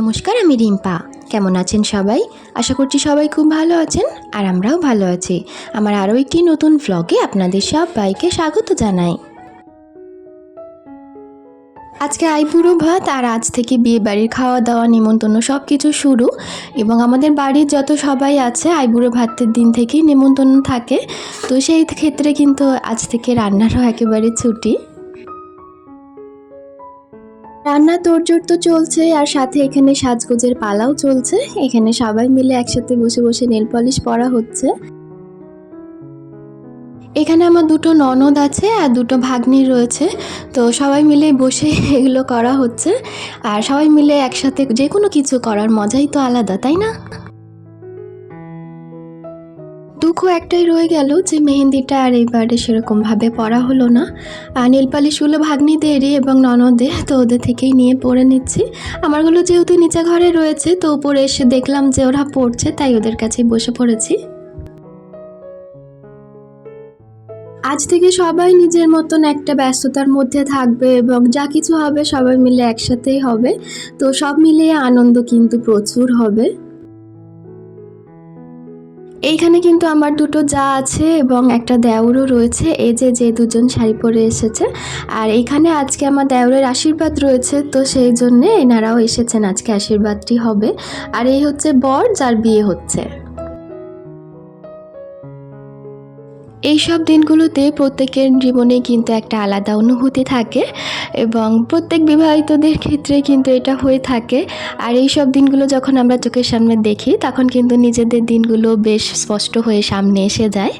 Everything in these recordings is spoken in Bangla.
আমি রিম্পা। কেমন আছেন সবাই? আশা করছি সবাই খুব ভালো আছেন আর আমরাও ভালো আছি। আমার আরও একটি নতুন ভ্লগে আপনাদের সবাইকে স্বাগত জানাই। আজকে আইপুরো ভাত আর আজ থেকে বিয়ে বাড়ির খাওয়া দাওয়া নেমন্তন্ন সব কিছু শুরু এবং আমাদের বাড়ির যত সবাই আছে আইবুড়ো ভাতের দিন থেকেই নেমন্তন্ন থাকে। তো সেই ক্ষেত্রে কিন্তু আজ থেকে রান্নারও একেবারে ছুটি। রান্না তোড়জোড় তো চলছে, আর সাথে এখানে সাজগোজের পালাও চলছে। এখানে সবাই মিলে একসাথে বসে বসে নেল পলিশ পরা হচ্ছে। এখানে আমার দুটো ননদ আছে আর দুটো ভাগ্নি রয়েছে। তো সবাই মিলে বসে এগুলো করা হচ্ছে। আর সবাই মিলে একসাথে যে কোনো কিছু করার মজাই তো আলাদা, তাই না? দুঃখ একটাই রয়ে গেল যে মেহেন্দিটা আর এবারে সেরকমভাবে পড়া হলো না। আর নীল পালিশগুলো ভাগ্নিদেরই এবং ননদে, তো ওদের থেকেই নিয়ে পড়ে নিচ্ছি। আমারগুলো যেহেতু নিচে ঘরে রয়েছে, তো উপরে এসে দেখলাম যে ওরা পড়ছে, তাই ওদের কাছেই বসে পড়েছি। আজ থেকে সবাই নিজের মতন একটা ব্যস্ততার মধ্যে থাকবে এবং যা কিছু হবে সবাই মিলে একসাথেই হবে। তো সব মিলিয়ে আনন্দ কিন্তু প্রচুর হবে। এইখানে কিন্তু আমার দুটো যা আছে এবং একটা দেওরও রয়েছে, এই যে যে দুজন শাড়ি পরে এসেছে। আর এখানে আজকে আমার দেওরের আশীর্বাদ রয়েছে, তো সেই জন্যে এনারাও এসেছেন, আজকে আশীর্বাদটি হবে। আর এই হচ্ছে বর, যার বিয়ে হচ্ছে। এই সব দিনগুলোতে প্রত্যেকের জীবনে কিন্তু একটা আলাদা অনুভূতি থাকে এবং প্রত্যেক বিবাহিতদের ক্ষেত্রে কিন্তু এটা হয়ে থাকে। আর এই সব দিনগুলো যখন আমরা চোখের সামনে দেখি, তখন কিন্তু নিজেদের দিনগুলো বেশ স্পষ্ট হয়ে সামনে এসে যায়।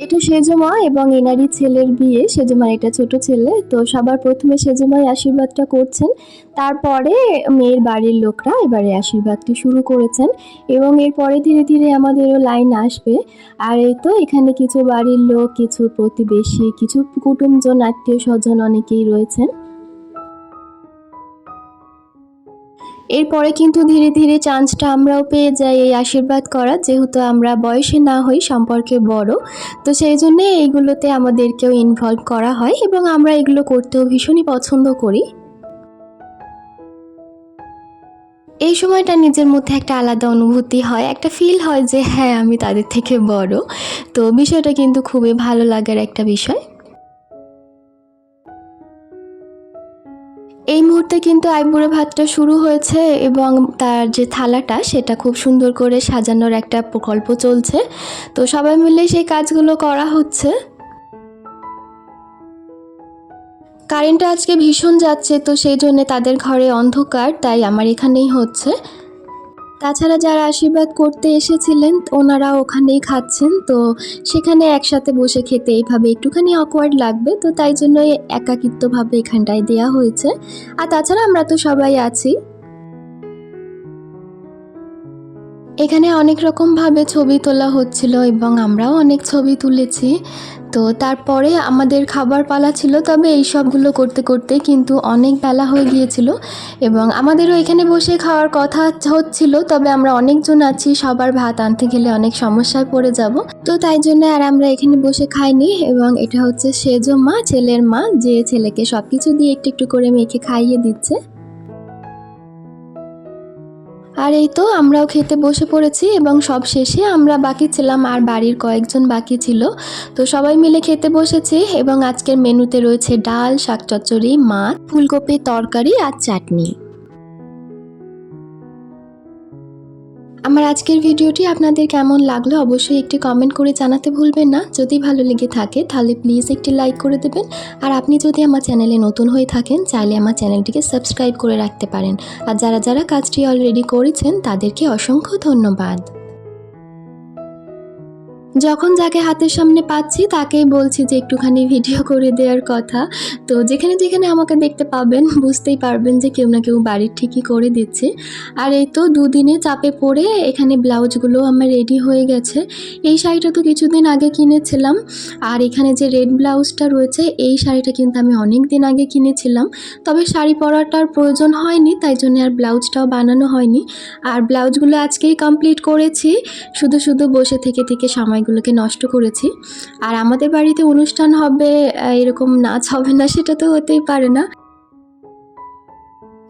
এটা সেজমা এবং এনারই ছেলের বিয়ে। সেজমার এটা ছোট ছেলে। তো সবার প্রথমে সেজমাই আশীর্বাদটা করছেন। তারপরে মেয়ের বাড়ির লোকরা এবারে আশীর্বাদটি শুরু করেছেন এবং এরপরে ধীরে ধীরে আমাদেরও লাইন আসবে। আর এই তো এখানে কিছু বাড়ির লোক, কিছু প্রতিবেশী, কিছু কুটুমজন, আত্মীয় স্বজন অনেকেই রয়েছেন। এরপরে কিন্তু ধীরে ধীরে চান্সটা আমরাও পেয়ে যাই এই আশীর্বাদ করা যেহেতু আমরা বয়সে না হই, সম্পর্কে বড়। তো সেই জন্যে এইগুলোতে আমাদেরকেও ইনভলভ করা হয় এবং আমরা এগুলো করতেও ভীষণই পছন্দ করি। এই সময়টা নিজের মধ্যে একটা আলাদা অনুভূতি হয়, একটা ফিল হয় যে হ্যাঁ আমি তাদের থেকে বড়। তো বিষয়টা কিন্তু খুবই ভালো লাগার একটা বিষয়। এই মুহূর্তে কিন্তু আইবুড়ো ভাতটা শুরু হয়েছে এবং তার যে থালাটা, সেটা খুব সুন্দর করে সাজানোর একটা প্রকল্প চলছে। তো সবাই মিলে সেই কাজগুলো করা হচ্ছে। কারেন্টটা আজকে ভীষণ যাচ্ছে, তো সেই জন্য তাদের ঘরে অন্ধকার, তাই আমার এখানেই হচ্ছে। তাছাড়া যারা আশীর্বাদ করতে এসেছিলেন, ওনারা ওখানেই খাচ্ছেন। তো সেখানে একসাথে বসে খেতে এইভাবে একটুখানি অকওয়ার্ড লাগবে। তো তাই জন্যই একাকিত্বভাবে এখানটায় দেয়া হয়েছে। আর তাছাড়া আমরা তো সবাই আছি। এখানে অনেক রকমভাবে ছবি তোলা হচ্ছিল এবং আমরাও অনেক ছবি তুলেছি। তো তারপরে আমাদের খাবার পালা ছিল, তবে এই সবগুলো করতে করতে কিন্তু অনেক বেলা হয়ে গিয়েছিল এবং আমাদেরও এখানে বসে খাওয়ার কথা হচ্ছিল, তবে আমরা অনেকজন আছি, সবার ভাত আনতে গেলে অনেক সমস্যায় পড়ে যাব। তো তাই জন্য আর আমরা এখানে বসে খাইনি এবং এটা হচ্ছে সেজো মা, ছেলের মা, যে ছেলেকে সব কিছু দিয়ে একটু একটু করে মেখে খাইয়ে দিচ্ছে। আর এই তো আমরাও খেতে বসে পড়েছি এবং সব শেষে আমরা বাকি ছিলাম আর বাড়ির কয়েকজন বাকি ছিল। তো সবাই মিলে খেতে বসেছি এবং আজকের মেনুতে রয়েছে ডাল, শাক চচ্চড়ি, মাছ, ফুলকপি, তরকারি আর চাটনি। আমার আজকের ভিডিওটি আপনাদের কেমন লাগল অবশ্যই একটি কমেন্ট করে জানাতে ভুলবেন না। যদি ভালো লেগে থাকে, তাহলে প্লিজ একটি লাইক করে দেবেন। আর আপনি যদি আমার চ্যানেলে নতুন হয়ে থাকেন, চাইলে আমার চ্যানেলটিকে সাবস্ক্রাইব করে রাখতে পারেন। আর যারা যারা কাজটি অলরেডি করেছেন, তাদেরকে অসংখ্য ধন্যবাদ। যখন যাকে হাতের সামনে পাচ্ছি, তাকেই বলছি যে একটুখানি ভিডিও করে দেওয়ার কথা। তো যেখানে যেখানে আমাকে দেখতে পাবেন, বুঝতেই পারবেন যে কেউ না কেউ বাড়ির ঠিকই করে দিচ্ছে। আর এই তো দুদিনে চাপে পড়ে এখানে ব্লাউজগুলো আমার রেডি হয়ে গেছে। এই শাড়িটা তো কিছুদিন আগে কিনেছিলাম। আর এখানে যে রেড ব্লাউজটা রয়েছে, এই শাড়িটা কিন্তু আমি অনেক দিন আগে কিনেছিলাম। তবে শাড়ি পরাটার প্রয়োজন হয়নি, তাই জন্য আর ব্লাউজটাও বানানো হয়নি। আর ব্লাউজগুলো আজকেই কমপ্লিট করেছি। শুধু শুধু বসে থেকে থেকে সময়গুলোকে নষ্ট করেছি। আর আমাদের বাড়িতে অনুষ্ঠান হবে এরকম নাচ হবে না, সেটা তো হতেই পারে না।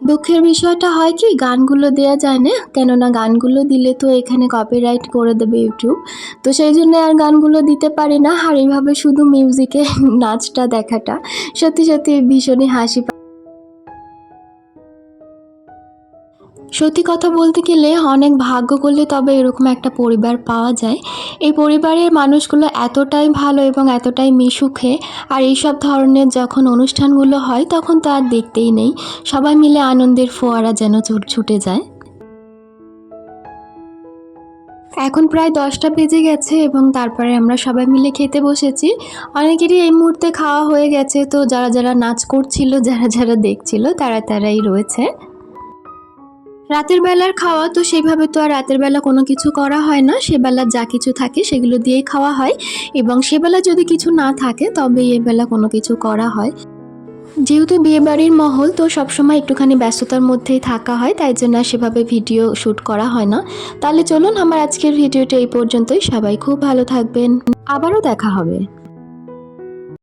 দুঃখের বিষয়টা হয় কি, গানগুলো দেয়া যায় না, কেননা গানগুলো দিলে তো এখানে কপিরাইট করে দেবে ইউটিউব তো সেই জন্য আর গানগুলো দিতে পারি না, আর এইভাবে শুধু মিউজিকে নাচটা দেখাটা। সত্যি সত্যি ভীষণই হাসি সত্যি কথা বলতে গেলে অনেক ভাগ্য করলে তবে এরকম একটা পরিবার পাওয়া যায়। এই পরিবারের মানুষগুলো এতটাই ভালো এবং এতটাই মিশুখে আর এইসব ধরনের যখন অনুষ্ঠানগুলো হয় তখন তো আর দেখতেই নেই। সবাই মিলে আনন্দের ফোয়ারা যেন ছুট- ছুটে যায়। এখন প্রায় দশটা বেজে গেছে এবং তারপরে আমরা সবাই মিলে খেতে বসেছি। অনেকেরই এই মুহূর্তে খাওয়া হয়ে গেছে, তো যারা যারা নাচ করছিল, যারা যারা দেখছিল, তারা তারাই রয়েছে। রাতের বেলার খাওয়া তো সেইভাবে তো আর রাতের বেলা কোনো কিছু করা হয় না। সেবেলা যা কিছু থাকে সেগুলো দিয়েই খাওয়া হয় এবং সেবেলা যদি কিছু না থাকে তবে এবেলা কোনো কিছু করা হয়। যেহেতু বিয়েবাড়ির মহল তো সবসময় একটুখানি ব্যস্ততার মধ্যেই থাকা হয়, তাই জন্য সেভাবে ভিডিও শ্যুট করা হয় না। তাহলে চলুন আমার আজকের ভিডিওটা এই পর্যন্তই। সবাই খুব ভালো থাকবেন। আবারও দেখা হবে।